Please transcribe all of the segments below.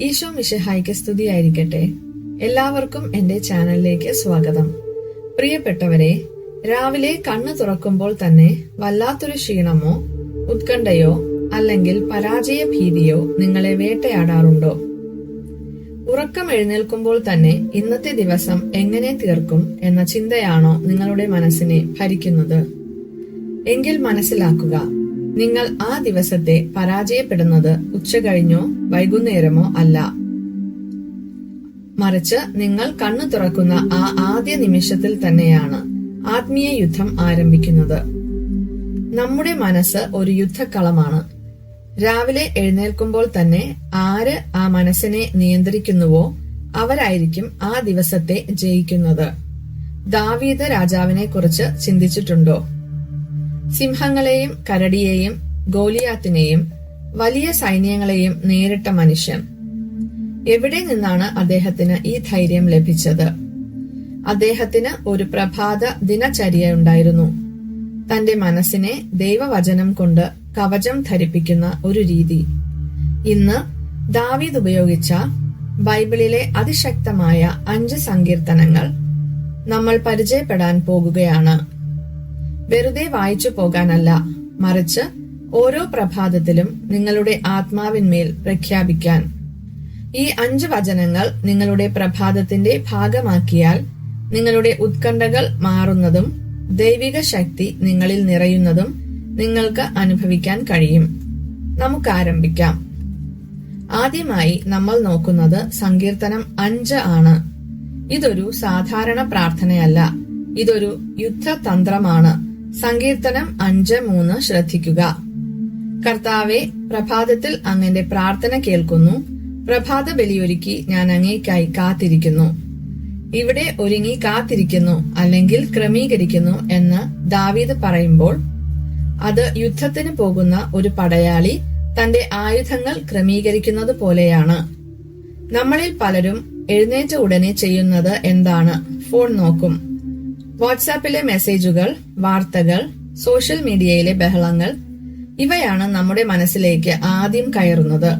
ഈശോ മിഷഹായിക്ക് സ്തുതിയായിരിക്കട്ടെ. എല്ലാവർക്കും എന്റെ ചാനലിലേക്ക് സ്വാഗതം. പ്രിയപ്പെട്ടവരെ രാവിലെ കണ്ണു തുറക്കുമ്പോൾ തന്നെ വല്ലാത്തൊരു ക്ഷീണമോ ഉത്കണ്ഠയോ അല്ലെങ്കിൽ പരാജയ ഭീതിയോ നിങ്ങളെ വേട്ടയാടാറുണ്ടോ? ഉറക്കം എഴുന്നേൽക്കുമ്പോൾ തന്നെ ഇന്നത്തെ ദിവസം എങ്ങനെ തീർക്കും എന്ന ചിന്തയാണോ നിങ്ങളുടെ മനസ്സിനെ ഭരിക്കുന്നത്? എങ്കിൽ മനസ്സിലാക്കുക നിങ്ങൾ ആ ദിവസത്തെ പരാജയപ്പെടുന്നത് ഉച്ച കഴിഞ്ഞോ വൈകുന്നേരമോ അല്ല. മറിച്ച് നിങ്ങൾ കണ്ണു തുറക്കുന്ന ആ ആദ്യ നിമിഷത്തിൽ തന്നെയാണ് ആത്മീയ യുദ്ധം ആരംഭിക്കുന്നത്. നമ്മുടെ മനസ്സ് ഒരു യുദ്ധക്കളമാണ്. രാവിലെ എഴുന്നേൽക്കുമ്പോൾ തന്നെ ആര് ആ മനസ്സിനെ നിയന്ത്രിക്കുന്നുവോ അവരായിരിക്കും ആ ദിവസത്തെ ജയിക്കുന്നത്. ദാവീദ് രാജാവിനെ കുറിച്ച് ചിന്തിച്ചിട്ടുണ്ടോ? സിംഹങ്ങളെയും കരടിയെയും ഗോലിയാത്തിനെയും വലിയ സൈന്യങ്ങളെയും നേരിട്ട മനുഷ്യൻ. എവിടെ നിന്നാണ് അദ്ദേഹത്തിന് ഈ ധൈര്യം ലഭിച്ചത്? അദ്ദേഹത്തിന് ഒരു പ്രഭാത ദിനചര്യയുണ്ടായിരുന്നു തന്റെ മനസ്സിനെ ദൈവവചനം കൊണ്ട് കവചം ധരിപ്പിക്കുന്ന ഒരു രീതി. ഇന്ന് ദാവീദ് ഉപയോഗിച്ച ബൈബിളിലെ അതിശക്തമായ അഞ്ച് സങ്കീർത്തനങ്ങൾ നമ്മൾ പരിചയപ്പെടാൻ പോകുകയാണ്. വെറുതെ വായിച്ചു പോകാനല്ല മറിച്ച് ഓരോ പ്രഭാതത്തിലും നിങ്ങളുടെ ആത്മാവിന്മേൽ പ്രഖ്യാപിക്കാൻ. ഈ അഞ്ച് വചനങ്ങൾ നിങ്ങളുടെ പ്രഭാതത്തിന്റെ ഭാഗമാക്കിയാൽ നിങ്ങളുടെ ഉത്കണ്ഠകൾ മാറുന്നതും ദൈവിക ശക്തി നിങ്ങളിൽ നിറയുന്നതും നിങ്ങൾക്ക് അനുഭവിക്കാൻ കഴിയും. നമുക്ക് ആരംഭിക്കാം. ആദ്യമായി നമ്മൾ നോക്കുന്നത് സങ്കീർത്തനം അഞ്ച് ആണ്. ഇതൊരു സാധാരണ പ്രാർത്ഥനയല്ല ഇതൊരു യുദ്ധതന്ത്രമാണ്. സങ്കീർത്തനം അഞ്ച് മൂന്ന് ശ്രദ്ധിക്കുക. കർത്താവെ പ്രഭാതത്തിൽ അങ്ങന്റെ പ്രാർത്ഥന കേൾക്കുന്നു. പ്രഭാത ബലിയൊരുക്കി ഞാൻ അങ്ങേക്കായി കാത്തിരിക്കുന്നു. ഇവിടെ ഒരുങ്ങി കാത്തിരിക്കുന്നു അല്ലെങ്കിൽ ക്രമീകരിക്കുന്നു എന്ന് ദാവീദ് പറയുമ്പോൾ അത് യുദ്ധത്തിന് പോകുന്ന ഒരു പടയാളി തന്റെ ആയുധങ്ങൾ ക്രമീകരിക്കുന്നത് പോലെയാണ്. നമ്മളിൽ പലരും എഴുന്നേറ്റ ഉടനെ ചെയ്യുന്നത് എന്താണ്? ഫോൺ നോക്കും. വാട്സാപ്പിലെ മെസ്സേജുകൾ വാർത്തകൾ സോഷ്യൽ മീഡിയയിലെ ബഹളങ്ങൾ ഇവയാണ് നമ്മുടെ മനസ്സിലേക്ക് ആദ്യം കയറുന്നത്.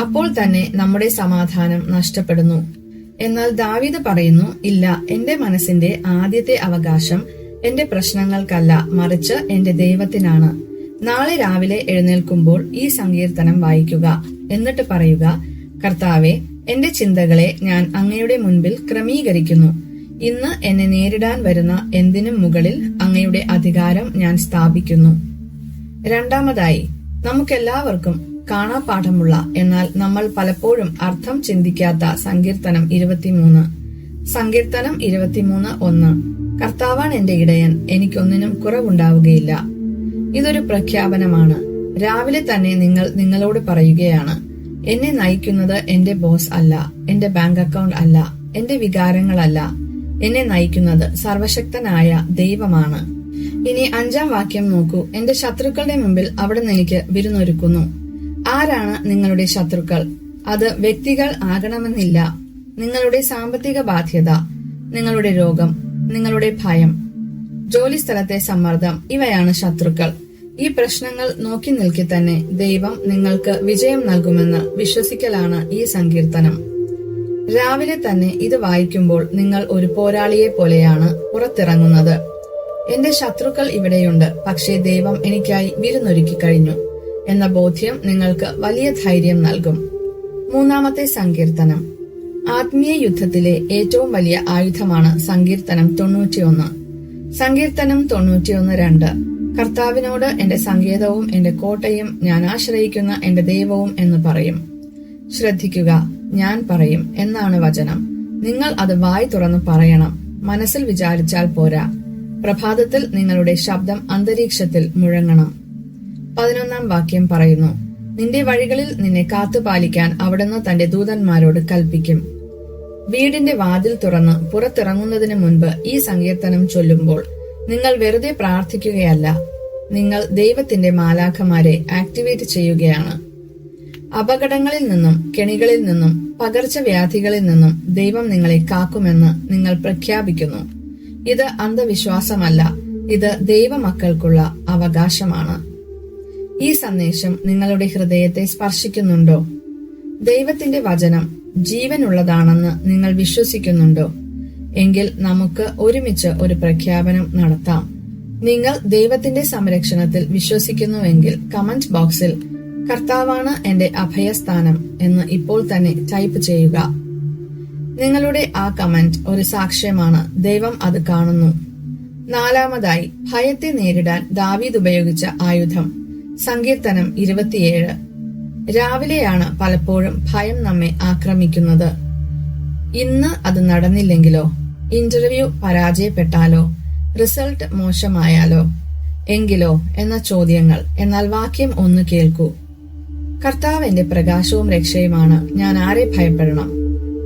അപ്പോൾ തന്നെ നമ്മുടെ സമാധാനം നഷ്ടപ്പെടുന്നു. എന്നാൽ ദാവീദ് പറയുന്നു ഇല്ല എന്റെ മനസ്സിന്റെ ആദ്യത്തെ അവകാശം എന്റെ പ്രശ്നങ്ങൾക്കല്ല മറിച്ച് എന്റെ ദൈവത്തിനാണ്. നാളെ രാവിലെ എഴുന്നേൽക്കുമ്പോൾ ഈ സങ്കീർത്തനം വായിക്കുക. എന്നിട്ട് പറയുക കർത്താവെ എന്റെ ചിന്തകളെ ഞാൻ അങ്ങയുടെ മുൻപിൽ ക്രമീകരിക്കുന്നു. ഇന്ന് എന്നെ നേരിടാൻ വരുന്ന എന്തിനും മുകളിൽ അങ്ങയുടെ അധികാരം ഞാൻ സ്ഥാപിക്കുന്നു. രണ്ടാമതായി നമുക്കെല്ലാവർക്കും കാണാപാഠമുള്ള എന്നാൽ നമ്മൾ പലപ്പോഴും അർത്ഥം ചിന്തിക്കാത്ത സങ്കീർത്തനം ഇരുപത്തിമൂന്ന്. സങ്കീർത്തനം ഇരുപത്തിമൂന്ന് ഒന്ന്. കർത്താവാൻ എന്റെ ഇടയൻ എനിക്കൊന്നിനും കുറവുണ്ടാവുകയില്ല. ഇതൊരു പ്രഖ്യാപനമാണ്. രാവിലെ തന്നെ നിങ്ങൾ നിങ്ങളോട് പറയുകയാണ് എന്നെ നയിക്കുന്നത് എന്റെ ബോസ് അല്ല എന്റെ ബാങ്ക് അക്കൗണ്ട് അല്ല എന്റെ വികാരങ്ങളല്ല എന്നെ നയിക്കുന്നത് സർവശക്തനായ ദൈവമാണ്. ഇനി അഞ്ചാം വാക്യം നോക്കൂ. എന്റെ ശത്രുക്കളുടെ മുമ്പിൽ അവിടെ നിന്ന് എനിക്ക് വിരുന്നൊരുക്കുന്നു. ആരാണ് നിങ്ങളുടെ ശത്രുക്കൾ? അത് വ്യക്തികൾ ആകണമെന്നില്ല. നിങ്ങളുടെ സാമ്പത്തിക ബാധ്യത നിങ്ങളുടെ രോഗം നിങ്ങളുടെ ഭയം ജോലി സ്ഥലത്തെ സമ്മർദ്ദം ഇവയാണ് ശത്രുക്കൾ. ഈ പ്രശ്നങ്ങൾ നോക്കി നിൽക്കി തന്നെ ദൈവം നിങ്ങൾക്ക് വിജയം നൽകുമെന്ന് വിശ്വസിക്കലാണ് ഈ സങ്കീർത്തനം. രാവിലെ തന്നെ ഇത് വായിക്കുമ്പോൾ നിങ്ങൾ ഒരു പോരാളിയെ പോലെയാണ് പുറത്തിറങ്ങുന്നത്. എന്റെ ശത്രുക്കൾ ഇവിടെയുണ്ട് പക്ഷേ ദൈവം എനിക്കായി വിരുന്നൊരുക്കി കഴിഞ്ഞു എന്ന ബോധ്യം നിങ്ങൾക്ക് വലിയ ധൈര്യം നൽകും. മൂന്നാമത്തെ സങ്കീർത്തനം. ആത്മീയ യുദ്ധത്തിലെ ഏറ്റവും വലിയ ആയുധമാണ് സങ്കീർത്തനം തൊണ്ണൂറ്റിയൊന്ന്. സങ്കീർത്തനം തൊണ്ണൂറ്റിയൊന്ന് രണ്ട്. കർത്താവിനോട് എന്റെ സങ്കേതവും എന്റെ കോട്ടയും ഞാൻ ആശ്രയിക്കുന്ന എന്റെ ദൈവവും എന്ന് പറയും. ശ്രദ്ധിക്കുക. ഞാൻ പറയും എന്നാണ് വചനം. നിങ്ങൾ അത് വായി തുറന്ന് പറയണം. മനസ്സിൽ വിചാരിച്ചാൽ പോരാ. പ്രഭാതത്തിൽ നിങ്ങളുടെ ശബ്ദം അന്തരീക്ഷത്തിൽ മുഴങ്ങണം. പതിനൊന്നാം വാക്യം പറയുന്നു നിന്റെ വഴികളിൽ നിന്നെ കാത്തുപാലിക്കാൻ അവിടുന്ന് തന്റെ ദൂതന്മാരോട് കൽപ്പിക്കും. വീടിന്റെ വാതിൽ തുറന്ന് പുറത്തിറങ്ങുന്നതിന് മുൻപ് ഈ സങ്കീർത്തനം ചൊല്ലുമ്പോൾ നിങ്ങൾ വെറുതെ പ്രാർത്ഥിക്കുകയല്ല. നിങ്ങൾ ദൈവത്തിന്റെ മാലാഖമാരെ ആക്ടിവേറ്റ് ചെയ്യുകയാണ്. അപകടങ്ങളിൽ നിന്നും കെണികളിൽ നിന്നും പകർച്ചവ്യാധികളിൽ നിന്നും ദൈവം നിങ്ങളെ കാക്കുമെന്ന് നിങ്ങൾ പ്രഖ്യാപിക്കുന്നു. ഇത് അന്ധവിശ്വാസമല്ല ഇത് ദൈവമക്കൾക്കുള്ള അവകാശമാണ്. ഈ സന്ദേശം നിങ്ങളുടെ ഹൃദയത്തെ സ്പർശിക്കുന്നുണ്ടോ? ദൈവത്തിന്റെ വചനം ജീവനുള്ളതാണെന്ന് നിങ്ങൾ വിശ്വസിക്കുന്നുണ്ടോ? എങ്കിൽ നമുക്ക് ഒരുമിച്ച് ഒരു പ്രഖ്യാപനം നടത്താം. നിങ്ങൾ ദൈവത്തിന്റെ സംരക്ഷണത്തിൽ വിശ്വസിക്കുന്നുവെങ്കിൽ കമന്റ് ബോക്സിൽ കർത്താവാണ് എന്റെ അഭയസ്ഥാനം എന്ന് ഇപ്പോൾ തന്നെ ടൈപ്പ് ചെയ്യുക. നിങ്ങളുടെ ആ കമന്റ് ഒരു സാക്ഷ്യമാണ്. ദൈവം അത് കാണുന്നു. നാലാമതായി ഭയത്തെ നേരിടാൻ ദാവീദ് ഉപയോഗിച്ച ആയുധം. സങ്കീർത്തനം ഇരുപത്തിയേഴ്. രാവിലെയാണ് പലപ്പോഴും ഭയം നമ്മെ ആക്രമിക്കുന്നത്. ഇന്ന് അത് നടന്നില്ലെങ്കിലോ? ഇന്റർവ്യൂ പരാജയപ്പെട്ടാലോ? റിസൾട്ട് മോശമായാലോ? എങ്കിലോ? എന്ന ചോദ്യങ്ങൾ. എന്നാൽ വാക്യം ഒന്ന് കേൾക്കൂ. കർത്താവ് എന്റെ പ്രകാശവും രക്ഷയുമാണ്. ഞാൻ ആരെ ഭയപ്പെടണം?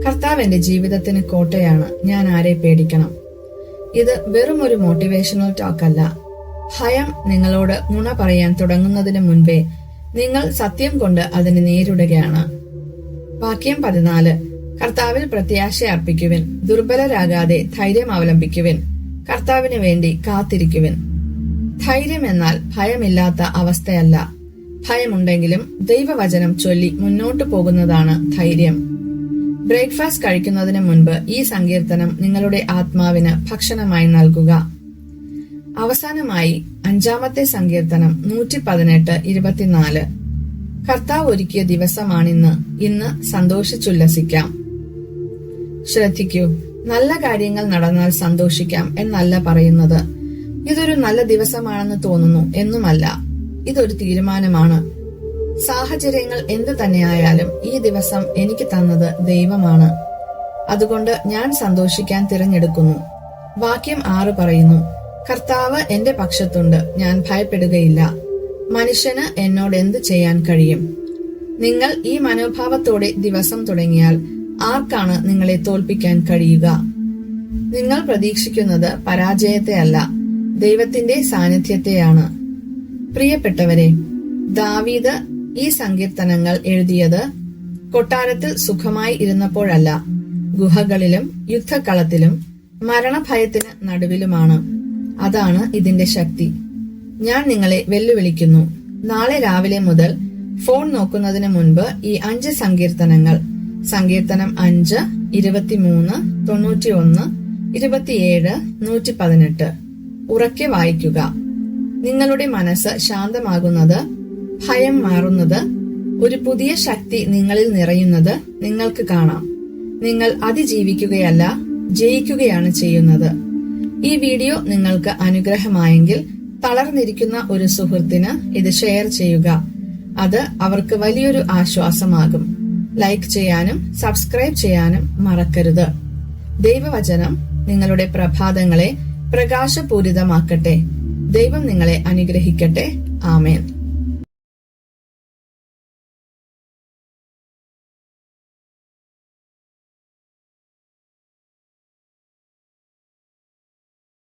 കർത്താവ് എന്റെ ജീവിതത്തിന് കോട്ടയാണ്. ഞാൻ ആരെ പേടിക്കണം? ഇത് വെറും ഒരു മോട്ടിവേഷണൽ ടോക്ക് അല്ല. ഭയം നിങ്ങളോട് നുണ പറയാൻ തുടങ്ങുന്നതിന് മുൻപേ നിങ്ങൾ സത്യം കൊണ്ട് അതിനെ നേരിടുകയാണ്. വാക്യം പതിനാല്. കർത്താവിൽ പ്രത്യാശ അർപ്പിക്കുവിൻ. ദുർബലരാകാതെ ധൈര്യം അവലംബിക്കുവിൻ. കർത്താവിന് വേണ്ടി കാത്തിരിക്കുവിൻ. ധൈര്യം എന്നാൽ ഭയമില്ലാത്ത അവസ്ഥയല്ല. ഭയമുണ്ടെങ്കിലും ദൈവവചനം ചൊല്ലി മുന്നോട്ടു പോകുന്നതാണ് ധൈര്യം. ബ്രേക്ക്ഫാസ്റ്റ് കഴിക്കുന്നതിന് മുൻപ് ഈ സങ്കീർത്തനം നിങ്ങളുടെ ആത്മാവിന് ഭക്ഷണമായി നൽകുക. അവസാനമായി അഞ്ചാമത്തെ സങ്കീർത്തനം നൂറ്റി പതിനെട്ട് ഇരുപത്തിനാല്. കർത്താവ് ഒരുക്കിയ ദിവസമാണിന്ന്. ഇന്ന് സന്തോഷിച്ചുല്ലസിക്കാം. ശ്രദ്ധിക്കൂ നല്ല കാര്യങ്ങൾ നടന്നാൽ സന്തോഷിക്കാം എന്നല്ല പറയുന്നത്. ഇതൊരു നല്ല ദിവസമാണെന്ന് തോന്നുന്നു എന്നുമല്ല. ഇതൊരു തീരുമാനമാണ്. സാഹചര്യങ്ങൾ എന്തു തന്നെയായാലും ഈ ദിവസം എനിക്ക് തന്നത് ദൈവമാണ്. അതുകൊണ്ട് ഞാൻ സന്തോഷിക്കാൻ തിരഞ്ഞെടുക്കുന്നു. വാക്യം ആറ് പറയുന്നു കർത്താവ് എന്റെ പക്ഷത്തുണ്ട് ഞാൻ ഭയപ്പെടുകയില്ല. മനുഷ്യന് എന്നോട് എന്തു ചെയ്യാൻ കഴിയും? നിങ്ങൾ ഈ മനോഭാവത്തോടെ ദിവസം തുടങ്ങിയാൽ ആർക്കാണ് നിങ്ങളെ തോൽപ്പിക്കാൻ കഴിയുക? നിങ്ങൾ പ്രതീക്ഷിക്കുന്നത് പരാജയത്തെ അല്ല ദൈവത്തിന്റെ സാന്നിധ്യത്തെയാണ്. പ്രിയപ്പെട്ടവരെ ദാവീദ് ഈ സങ്കീർത്തനങ്ങൾ എഴുതിയത് കൊട്ടാരത്തിൽ സുഖമായി ഇരുന്നപ്പോഴല്ല. ഗുഹകളിലും യുദ്ധക്കളത്തിലും മരണഭയത്തിന് നടുവിലുമാണ്. അതാണ് ഇതിന്റെ ശക്തി. ഞാൻ നിങ്ങളെ വെല്ലുവിളിക്കുന്നു. നാളെ രാവിലെ മുതൽ ഫോൺ നോക്കുന്നതിന് മുൻപ് ഈ അഞ്ച് സങ്കീർത്തനങ്ങൾ സങ്കീർത്തനം അഞ്ച് ഇരുപത്തിമൂന്ന് തൊണ്ണൂറ്റി ഒന്ന് ഇരുപത്തിയേഴ് നൂറ്റി പതിനെട്ട് ഉറക്കെ വായിക്കുക. നിങ്ങളുടെ മനസ്സ് ശാന്തമാകുന്നത് ഭയം മാറുന്നത് ഒരു പുതിയ ശക്തി നിങ്ങളിൽ നിറയുന്നത് നിങ്ങൾക്ക് കാണാം. നിങ്ങൾ അതിജീവിക്കുകയല്ല ജയിക്കുകയാണ് ചെയ്യുന്നത്. ഈ വീഡിയോ നിങ്ങൾക്ക് അനുഗ്രഹമായെങ്കിൽ തളർന്നിരിക്കുന്ന ഒരു സുഹൃത്തിന് ഇത് ഷെയർ ചെയ്യുക. അത് അവർക്ക് വലിയൊരു ആശ്വാസമാകും. ലൈക്ക് ചെയ്യാനും സബ്സ്ക്രൈബ് ചെയ്യാനും മറക്കരുത്. ദൈവവചനം നിങ്ങളുടെ പ്രഭാതങ്ങളെ പ്രകാശപൂരിതമാക്കട്ടെ. ദൈവം നിങ്ങളെ അനുഗ്രഹിക്കട്ടെ. ആമേൻ.